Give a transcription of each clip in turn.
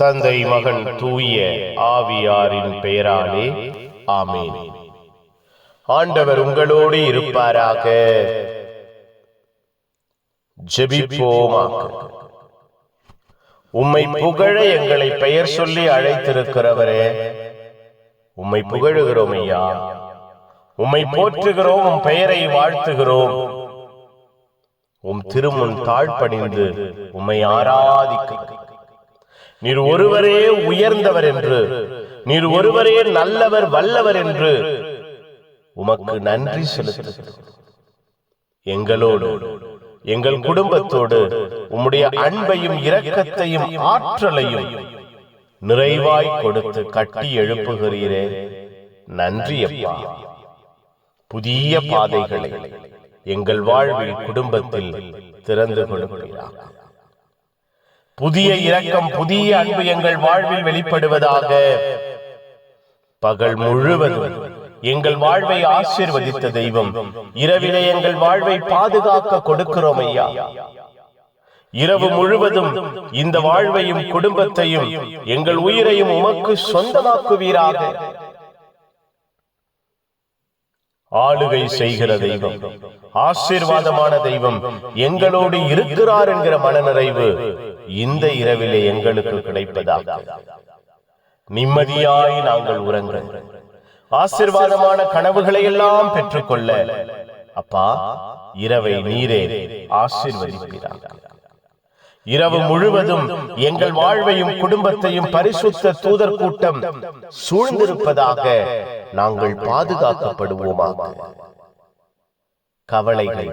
தந்தை மகன் தூய ஆவியாரின் பெயராலே ஆமீன். ஆண்டவர் உங்களோடு இருப்பாராக. ஜெபிப்போமாக. உம்மை புகழ எங்களை பெயர் சொல்லி அழைத்திருக்கிறவரே. உம்மை புகழுகிறோம் ஐயா. உம்மை போற்றுகிறோம் உம் பெயரை வாழ்த்துகிறோம். உம் திருமுன் தாழ்பணிந்து உம்மை ஆராதிக்கிறோம் நீர் ஒருவரே உயர்ந்தவர் என்று. நீர் ஒருவரே நல்லவர் வல்லவர் என்று. உமக்கு நன்றி செலுத்துகிறோம். எங்களோடு எங்கள் குடும்பத்தோடு உம்முடைய அன்பையும் இரக்கத்தையும் ஆற்றலையும் நிறைவாய் கொடுத்து கட்டி எழுப்புகிறீரே. நன்றி அப்பா. புதிய பாதைகளை எங்கள் வாழ்வில் குடும்பத்தில் திறந்து கொடுக்கிறார் புதிய இரக்கம் புதிய அன்பு எங்கள் வாழ்வில் வெளிப்படுவதாக. பகல் முழுவதும் எங்கள் வாழ்வை ஆசீர்வதித்த தெய்வம் இரவிலே எங்கள் வாழ்வை பாதுகாக்க கொடுக்கிறோம் ஐயா. இரவு முழுவதும் இந்த வாழ்வையும் குடும்பத்தையும் எங்கள் உயிரையும் உமக்கு சொந்தமாக்குவீராக. ஆளுகை செய்கிற தெய்வம் ஆசீர்வாதமான தெய்வம் எங்களோடு இருக்கிறார் என்கிற மனநிறைவு. இந்த இரவிலே எங்களுக்கு கிடைப்பதாக. நிம்மதியாய் நாங்கள் உறங்க. ஆசிர்வாதமான கனவுகளை எல்லாம் பெற்றுக்கொள்ள. அப்பா இரவை நீரே ஆசிர்வதிப்பீராக. இரவு முழுவதும் எங்கள் வாழ்வையும் குடும்பத்தையும் பரிசுத்த தூதர் கூட்டம் சூழ்ந்திருப்பதாக நாங்கள் பாதுகாக்கப்படுவோமாக. கவலைகள்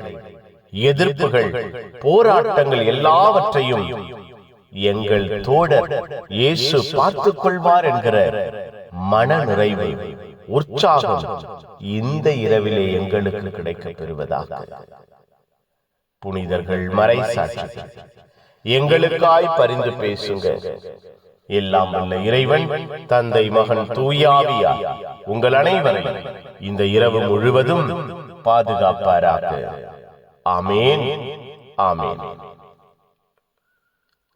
எதிர்ப்புகள் போராட்டங்கள் எல்லாவற்றையும் எங்கள் தோழர் இயேசு பார்த்துக் கொள்வார் என்கிற மன நிறைவு உற்சாகம் இந்த இரவிலே எங்களுக்கு கிடைக்கப் பெறுவதாக. புனிதர்கள் மறை சாட்சி எங்களுக்காய் பரிந்து பேசுங்க. எல்லாம் வல்ல இறைவன் தந்தை மகன் தூயாவியா உங்கள் அனைவரையும் இந்த இரவு முழுவதும் பாதுகாப்பாராக. ஆமேன் ஆமேன்.